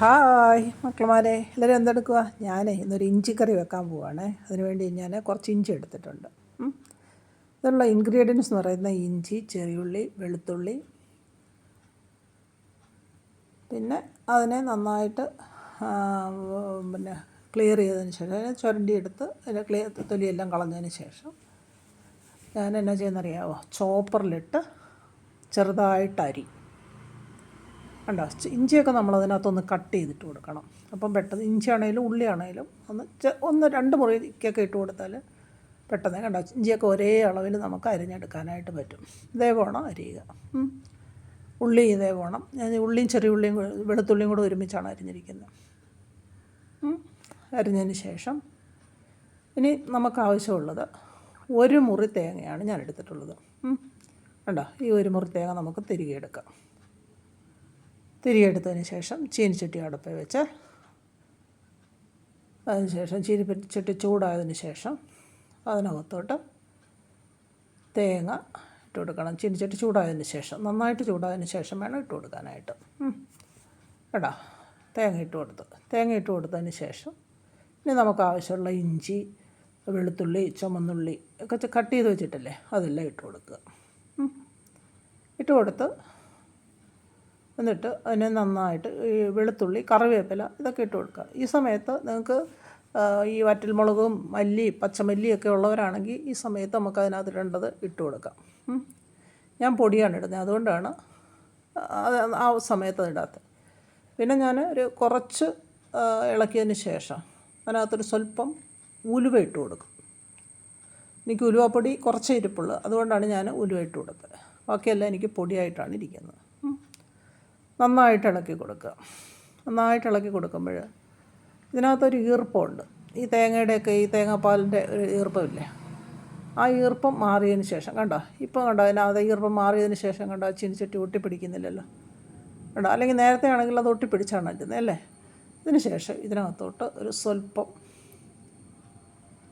Hi മക്കളമാരെ എല്ലാവരും എന്തെടുക്കുക ഞാനേ ഇന്നൊരു ഇഞ്ചി കറി വെക്കാൻ പോവാണേ. അതിനുവേണ്ടി ഞാൻ കുറച്ച് ഇഞ്ചി എടുത്തിട്ടുണ്ട്. ഇതിലുള്ള ഇൻഗ്രീഡിയൻസ് എന്ന് പറയുന്ന ഇഞ്ചി ചെറിയുള്ളി വെളുത്തുള്ളി. പിന്നെ അതിനെ നന്നായിട്ട് പിന്നെ ക്ലിയർ ചെയ്തതിന് ശേഷം അതിനെ ചുരണ്ടിയെടുത്ത് അതിന്റെ ക്ലിയർ തൊലിയെല്ലാം കളഞ്ഞതിന് ശേഷം ഞാൻ എന്നാ ചെയ്യുന്നറിയാമോ ചോപ്പറിലിട്ട് ചെറുതായിട്ട് അരി കണ്ടോ? ഇഞ്ചിയൊക്കെ നമ്മൾ അതിനകത്തൊന്ന് കട്ട് ചെയ്തിട്ട് കൊടുക്കണം. അപ്പം പെട്ടെന്ന് ഇഞ്ചി ആണെങ്കിലും ഉള്ളി ആണെങ്കിലും ഒന്ന് ഒന്ന് രണ്ട് മുറിക്കൊക്കെ ഇട്ട് കൊടുത്താൽ പെട്ടെന്ന് കണ്ടോ? ഇഞ്ചിയൊക്കെ ഒരേ അളവിൽ നമുക്ക് അരിഞ്ഞെടുക്കാനായിട്ട് പറ്റും. ഇതേ പോണം അരിയുക. ഉള്ളി ഇതേ പോണം. ഞാൻ ഉള്ളിയും ചെറിയ ഉള്ളിയും വെളുത്തുള്ളിയും കൂടെ ഒരുമിച്ചാണ് അരിഞ്ഞിരിക്കുന്നത്. അരിഞ്ഞതിന് ശേഷം ഇനി നമുക്ക് ആവശ്യമുള്ളത് ഒരു മുറി തേങ്ങയാണ് ഞാൻ എടുത്തിട്ടുള്ളത്. കണ്ടോ? ഈ ഒരു മുറി തേങ്ങ നമുക്ക് തിരികെ എടുക്കാം. തിരികെടുത്തതിന് ശേഷം ചീനിച്ചട്ടി അടുപ്പിൽ വെച്ച് അതിനുശേഷം ചീനിച്ചട്ടി ചൂടായതിന് ശേഷം അതിനകത്തോട്ട് തേങ്ങ ഇട്ട് കൊടുക്കണം. ചീനിച്ചട്ടി ചൂടായതിന് ശേഷം നന്നായിട്ട് ചൂടായതിന് ശേഷം വേണം ഇട്ട് കൊടുക്കാനായിട്ട്. എടാ തേങ്ങ ഇട്ട് കൊടുത്ത്. തേങ്ങ ഇട്ട് കൊടുത്തതിന് ശേഷം ഇനി നമുക്ക് ആവശ്യമുള്ള ഇഞ്ചി വെളുത്തുള്ളി ചുമന്നുള്ളി ഒക്കെ കട്ട് ചെയ്ത് വെച്ചിട്ടല്ലേ അതെല്ലാം ഇട്ട് കൊടുക്കുക. ഇട്ട് കൊടുത്ത് എന്നിട്ട് അതിനെ നന്നായിട്ട് ഈ വെളുത്തുള്ളി കറിവേപ്പില ഇതൊക്കെ ഇട്ട് കൊടുക്കുക. ഈ സമയത്ത് നിങ്ങൾക്ക് ഈ വറ്റൽമുളകും മല്ലി പച്ചമല്ലിയൊക്കെ ഉള്ളവരാണെങ്കിൽ ഈ സമയത്ത് നമുക്ക് അതിനകത്ത് ഇടേണ്ടത് ഇട്ട് കൊടുക്കാം. ഞാൻ പൊടിയാണ് ഇടുന്നത്. അതുകൊണ്ടാണ് അത് ആ സമയത്ത് ഇടാത്തത്. പിന്നെ ഞാൻ ഒരു കുറച്ച് ഇളക്കിയതിന് ശേഷം അതിനകത്തൊരു സ്വല്പം ഉലുവ ഇട്ട് കൊടുക്കും. എനിക്ക് ഉലുവപ്പൊടി കുറച്ചേ ഇരിപ്പുള്ളൂ. അതുകൊണ്ടാണ് ഞാൻ ഉലുവ ഇട്ട് കൊടുത്തത്. ബാക്കിയെല്ലാം എനിക്ക് പൊടിയായിട്ടാണ് ഇരിക്കുന്നത്. നന്നായിട്ട് ഇളക്കി കൊടുക്കുക. നന്നായിട്ട് ഇളക്കി കൊടുക്കുമ്പോൾ ഇതിനകത്തൊരു ഈർപ്പമുണ്ട്. ഈ തേങ്ങയുടെയൊക്കെ ഈ തേങ്ങാപ്പാലിന്റെ ഒരു ഈർപ്പമില്ലേ? ആ ഈർപ്പം മാറിയതിന് ശേഷം കണ്ടോ? ഇപ്പം കണ്ടോ? അതിനകത്ത് ഈർപ്പം മാറിയതിന് ശേഷം കണ്ടോ? ചീനിച്ചട്ടി ഒട്ടിപ്പിടിക്കുന്നില്ലല്ലോ. കണ്ടോ? അല്ലെങ്കിൽ നേരത്തെ ആണെങ്കിൽ അത് ഒട്ടിപ്പിടിച്ചാണ് അറ്റുന്നത് അല്ലേ? ഇതിന് ശേഷം ഇതിനകത്തോട്ട് ഒരു സ്വല്പം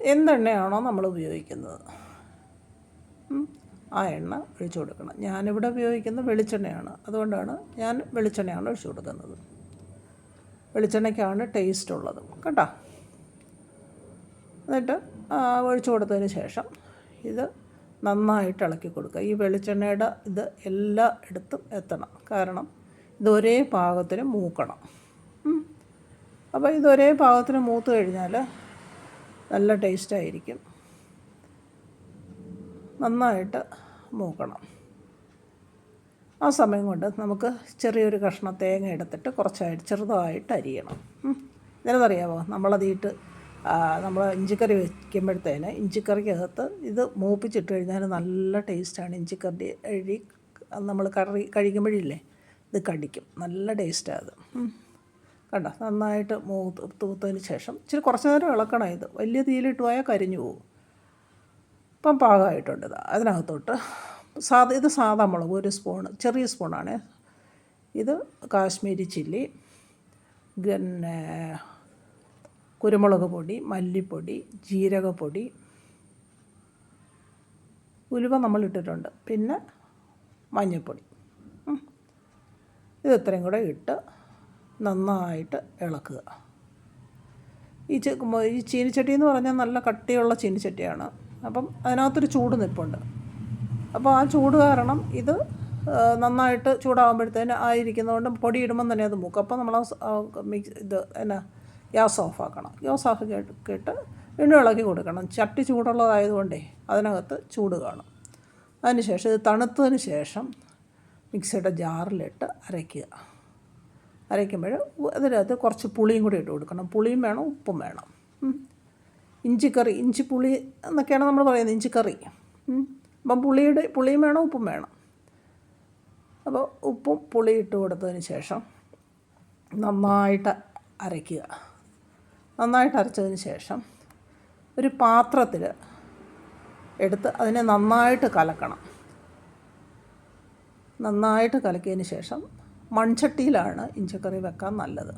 എന്തെണ്ണയാണോ നമ്മൾ ഉപയോഗിക്കുന്നത്. ആ എണ്ണ ഒഴിച്ചു കൊടുക്കണം. ഞാനിവിടെ ഉപയോഗിക്കുന്ന വെളിച്ചെണ്ണയാണ്. അതുകൊണ്ടാണ് ഞാൻ വെളിച്ചെണ്ണയാണ് ഒഴിച്ചു കൊടുക്കുന്നത്. വെളിച്ചെണ്ണയ്ക്കാണ് ടേസ്റ്റ് ഉള്ളത്. കേട്ടോ? എന്നിട്ട് ഒഴിച്ചു കൊടുത്തതിന് ശേഷം ഇത് നന്നായിട്ട് ഇളക്കി കൊടുക്കുക. ഈ വെളിച്ചെണ്ണയുടെ ഇത് എല്ലാ ഇടത്തും എത്തണം. കാരണം ഇത് ഒരേ പാകത്തിന് മൂക്കണം. അപ്പോൾ ഇത് ഒരേ പാകത്തിന് മൂത്ത് കഴിഞ്ഞാൽ നല്ല ടേസ്റ്റായിരിക്കും നന്നായിട്ട് മൂക്കണം. ആ സമയം കൊണ്ട് നമുക്ക് ചെറിയൊരു കഷ്ണം തേങ്ങ എടുത്തിട്ട് കുറച്ചായിട്ട് ചെറുതായിട്ട് അരിയണം. ഉം. നമ്മളതീട്ട് നമ്മൾ ഇഞ്ചിക്കറി വയ്ക്കുമ്പോഴത്തേന് ഇഞ്ചിക്കറിക്കകത്ത് ഇത് മൂപ്പിച്ചിട്ട് കഴിഞ്ഞാൽ നല്ല ടേസ്റ്റാണ് ഇഞ്ചിക്കറി അഴി നമ്മൾ കറി കഴിക്കുമ്പോഴില്ലേ ഇത് കടിക്കും. നല്ല ടേസ്റ്റാണ് അത്. കണ്ടോ? നന്നായിട്ട് മൂത്ത് തൂത്തതിന് ശേഷം ഇച്ചിരി കുറച്ച് നേരം ഇളക്കണം ഇത്. വലിയ തീയിലിട്ട് പോയാൽ കരിഞ്ഞു പോകും ഇപ്പം പാകമായിട്ടുണ്ട് അതിനകത്തോട്ട്. സാധാ ഇത് സാധാ മുളക് ഒരു സ്പൂൺ ചെറിയ സ്പൂണാണ്. ഇത് കാശ്മീരി ചില്ലി പിന്നെ കുരുമുളക് പൊടി മല്ലിപ്പൊടി ജീരകപ്പൊടി. ഉലുവ നമ്മൾ ഇട്ടിട്ടുണ്ട് പിന്നെ മഞ്ഞൾപ്പൊടി. ഇത് കൂടെ ഇട്ട് നന്നായിട്ട് ഇളക്കുക. ഈ ഈ ചീനിച്ചട്ടി എന്ന് പറഞ്ഞാൽ നല്ല കട്ടിയുള്ള ചീനിച്ചട്ടിയാണ്. അപ്പം അതിനകത്തൊരു ചൂട് നിൽപ്പുണ്ട്. അപ്പോൾ ആ ചൂട് കാരണം ഇത് നന്നായിട്ട് ചൂടാകുമ്പോഴത്തേന് ആയിരിക്കുന്നതുകൊണ്ട് പൊടി ഇടുമ്പം തന്നെ അത് മൂക്കും. അപ്പോൾ നമ്മൾ മിക്സ് ഇത് എന്നാ ഗ്യാസ് ഓഫാക്കണം ഗ്യാസ് ഓഫ് കേട്ട് വീണ്ടും ഇളക്കി കൊടുക്കണം. ചട്ടി ചൂടുള്ളതായതുകൊണ്ടേ അതിനകത്ത് ചൂട് കാണും. അതിനുശേഷം ഇത് തണുത്തതിന് ശേഷം മിക്സിയുടെ ജാറിലിട്ട് അരയ്ക്കുക. അരയ്ക്കുമ്പോൾ അതിനകത്ത് കുറച്ച് പുളിയും കൂടി ഇട്ട് കൊടുക്കണം. പുളിയും വേണം ഉപ്പും വേണം. ഇഞ്ചിക്കറി പുളി എന്നൊക്കെയാണ് നമ്മൾ പറയുന്നത് ഇഞ്ചിക്കറി. കറി അപ്പം പുളിയുടെ പുളിയും വേണം ഉപ്പും വേണം. അപ്പോൾ ഉപ്പും പുളി ഇട്ട് കൊടുത്തതിന് ശേഷം നന്നായിട്ട് അരയ്ക്കുക. നന്നായിട്ട് അരച്ചതിന് ശേഷം ഒരു പാത്രത്തിൽ എടുത്ത് അതിനെ നന്നായിട്ട് കലക്കണം. നന്നായിട്ട് കലക്കിയതിന് ശേഷം മൺചട്ടിയിലാണ് ഇഞ്ചിക്കറി വെക്കാൻ നല്ലത്.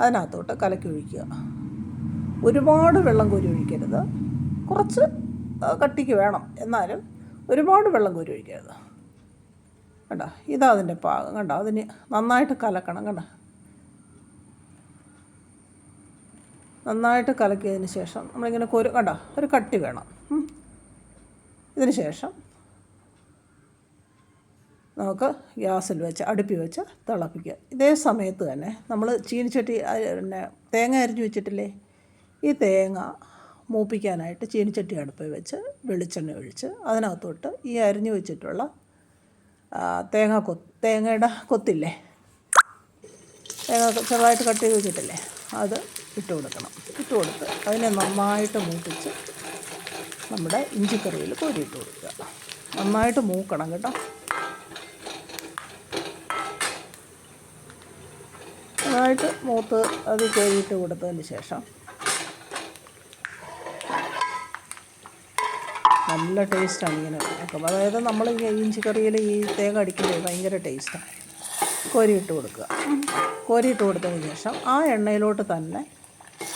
അതിനകത്തോട്ട് കലക്കി ഒഴിക്കുക. ഒരുപാട് വെള്ളം കോരി ഒഴിക്കരുത്. കുറച്ച് കട്ടിക്ക് വേണം. എന്നാലും ഒരുപാട് വെള്ളം കോരി ഒഴിക്കരുത്. കണ്ടോ? ഇതാ അതിന്റെ പാകം. കണ്ടോ? അതിന് നന്നായിട്ട് കലക്കണം. കണ്ടോ? നന്നായിട്ട് കലക്കിയതിന് ശേഷം നമ്മളിങ്ങനെ കൊരു കണ്ടോ? ഒരു കട്ടി വേണം. ഇതിന് ശേഷം നമുക്ക് ഗ്യാസിൽ വെച്ച് അടുപ്പി വെച്ച് തിളപ്പിക്കുക. ഇതേ സമയത്ത് തന്നെ നമ്മൾ ചീനിച്ചട്ടി പിന്നെ തേങ്ങ അരിഞ്ഞു വെച്ചിട്ടില്ലേ? ഈ തേങ്ങ മൂപ്പിക്കാനായിട്ട് ചീനിച്ചട്ടി അടുപ്പിൽ വെച്ച് വെളിച്ചെണ്ണ ഒഴിച്ച് അതിനകത്തോട്ട് ഈ അരിഞ്ഞു വെച്ചിട്ടുള്ള തേങ്ങ കൊ തേങ്ങയുടെ കൊത്തില്ലേ? തേങ്ങ ചെറുതായിട്ട് കട്ട് ചെയ്ത് വെച്ചിട്ടില്ലേ? അത് ഇട്ട് കൊടുക്കണം. ഇട്ട് കൊടുത്ത് അതിനെ നന്നായിട്ട് മൂപ്പിച്ച് നമ്മുടെ ഇഞ്ചിക്കറിയിൽ കോരിയിട്ട് കൊടുക്കുക. നന്നായിട്ട് മൂക്കണം കേട്ടോ. നന്നായിട്ട് മൂത്ത് അത് കോരിയിട്ട് കൊടുത്തതിന് ശേഷം നല്ല ടേസ്റ്റാണ് ഇങ്ങനെ. വെക്കുമ്പോൾ അതായത് നമ്മൾ ഈ ഇഞ്ചി കറിയിൽ ഈ തേങ്ങ അടിക്കുമ്പോൾ ഭയങ്കര ടേസ്റ്റാണ് കോരിയിട്ട് കൊടുക്കുക. കോരിയിട്ട് കൊടുത്തതിന് ശേഷം ആ എണ്ണയിലോട്ട് തന്നെ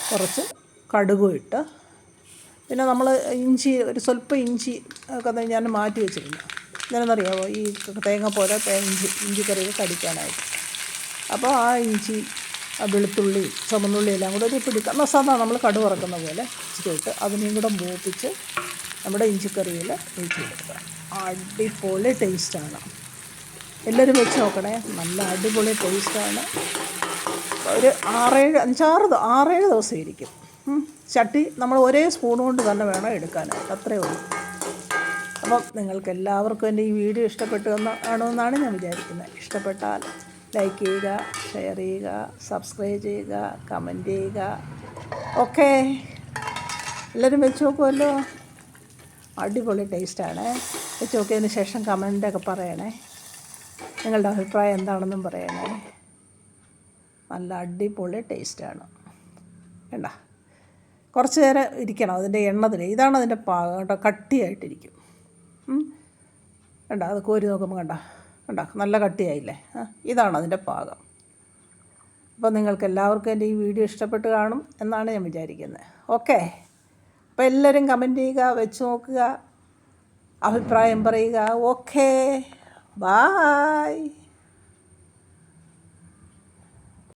കുറച്ച് കടുകും ഇട്ട് പിന്നെ നമ്മൾ ഇഞ്ചി ഒരു സ്വല്പം ഇഞ്ചി ഒക്കെ ഞാൻ മാറ്റി വെച്ചിരുന്നു ഞാനെന്നറിയാമോ ഈ തേങ്ങ പോലെ ഇഞ്ചി ഇഞ്ചിക്കറിയിൽ കടിക്കാനായിട്ട് അപ്പോൾ ആ ഇഞ്ചി വെളുത്തുള്ളി ചുമന്നുള്ളി എല്ലാം കൂടെ ഒരു എന്നാൽ സാധാരണ നമ്മൾ കടുവറക്കുന്ന പോലെ ഇട്ട് അതിനെയും കൂടെ മൂപ്പിച്ച് നമ്മുടെ ഇഞ്ചിക്കറിയിൽ ഒഴിച്ച് കൊടുക്കുക അടിപൊളി ടേസ്റ്റാണ് എല്ലാവരും വെച്ച് നോക്കണേ. നല്ല അടിപൊളി ടേസ്റ്റാണ് ഒരു ആറേഴ് അഞ്ചാറ് ആറേഴ് ദിവസം ഇരിക്കും. ചട്ടി നമ്മൾ ഒരേ സ്പൂൺ കൊണ്ട് തന്നെ വേണം എടുക്കാനായിട്ട്. അത്രയേ ഉള്ളൂ. അപ്പം നിങ്ങൾക്ക് എല്ലാവർക്കും എന്റെ ഈ വീഡിയോ ഇഷ്ടപ്പെട്ടു എന്ന് ആണെന്നാണ് ഞാൻ വിചാരിക്കുന്നത്. ഇഷ്ടപ്പെട്ടാൽ ലൈക്ക് ചെയ്യുക ഷെയർ ചെയ്യുക സബ്സ്ക്രൈബ് ചെയ്യുക കമന്റ് ചെയ്യുക. ഓക്കേ എല്ലാവരും വെച്ച് നോക്കുമല്ലോ അടിപൊളി ടേസ്റ്റാണ്. വെച്ച് നോക്കിയതിന് ശേഷം കമന്റൊക്കെ പറയണേ. നിങ്ങളുടെ അഭിപ്രായം എന്താണെന്നും പറയണേ. നല്ല അടിപൊളി ടേസ്റ്റാണ്. വേണ്ട കുറച്ച് നേരം ഇരിക്കണം അതിന്റെ എണ്ണത്തിൽ. ഇതാണ് അതിന്റെ പാകം കേട്ടോ കട്ടിയായിട്ടിരിക്കും. വേണ്ട അത് കോരി നോക്കുമ്പോൾ കണ്ട? കണ്ട? നല്ല കട്ടിയായില്ലേ? ഇതാണ് അതിന്റെ പാകം. അപ്പോൾ നിങ്ങൾക്ക് എല്ലാവർക്കും എന്റെ ഈ വീഡിയോ ഇഷ്ടപ്പെട്ട് കാണും എന്നാണ് ഞാൻ വിചാരിക്കുന്നത്. ഓക്കെ. അപ്പോൾ എല്ലാവരും കമന്റ് ചെയ്യുക വെച്ച് നോക്കുക അഭിപ്രായം പറയുക. Okay bye